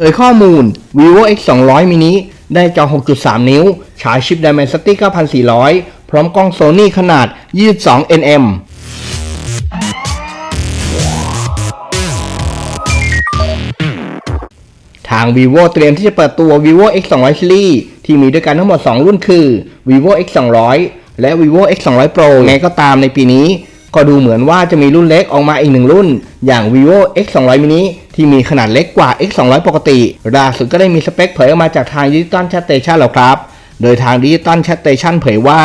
เผยข้อมูล vivo x 2 0 0 mini ได้จอ 6.3 นิ้ว ฉายชิป Dimensity 9400 พร้อมกล้อง Sony ขนาด 22 nm ทาง vivo เตรียมที่จะเปิดตัว vivo x 2 0 0 series ที่มีด้วยกันทั้งหมด 2 รุ่นคือ vivo x 2 0 0 และ vivo x 2 0 0 pro ไงก็ตามในปีนี้ ก็ดูเหมือนว่าจะมีรุ่นเล็กออกมาอีกหนึ่งรุ่น อย่าง vivo x 2 0 0 mini ที่มีขนาดเล็กกว่า x 2 0 0ปกติล่าสุดก็ได้มีสเปคเผยออกมาจากทางดิจิตอลแชทเตชันแล้วครับ โดยทางดิจิตอลแชทเตชันเผยว่า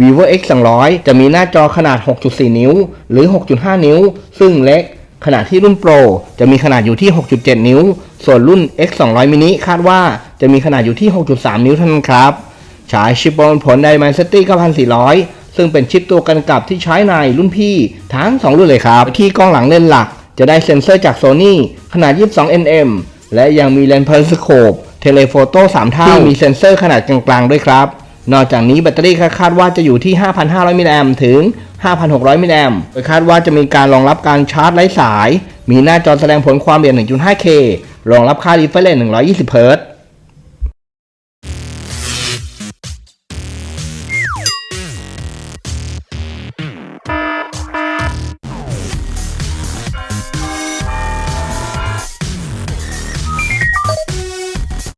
vivo x 2 0 0จะมีหน้าจอขนาด 6.4 นิ้ว หรือ 6.5 นิ้ว ซึ่งเล็ก ขณะที่รุ่น Pro จะมีขนาดอยู่ที่ 6.7 นิ้ว ส่วนรุ่น X 200 mini คาดว่าจะมีขนาดอยู่ที่ 6.3 นิ้วเท่านั้นครับฉายชิปบนผล Dimensity 9400 ซึ่งเป็นชิปตัวกันกับที่ใช้ในรุ่นพี่ทั้ง 2 รุ่นเลยครับ ที่กล้องหลังเลนส์หลัก จะได้เซ็นเซอร์จาก Sony ขนาด 22 nm และยังมีเลนส์เพลิสโคปเทเลโฟโต้3เท่าที่มีเซ็นเซอร์ขนาดกลางๆด้วยครับ นอกจากนี้แบตเตอรี่คาดว่าจะอยู่ที่ 5,500 มิลลิแอมถึง 5,600 มิลลิแอมโดยคาดว่าจะมีการรองรับการชาร์จไร้สาย มีหน้าจอแสดงผลความละเอียด 1.5K รองรับค่า refresh rate 120 Hz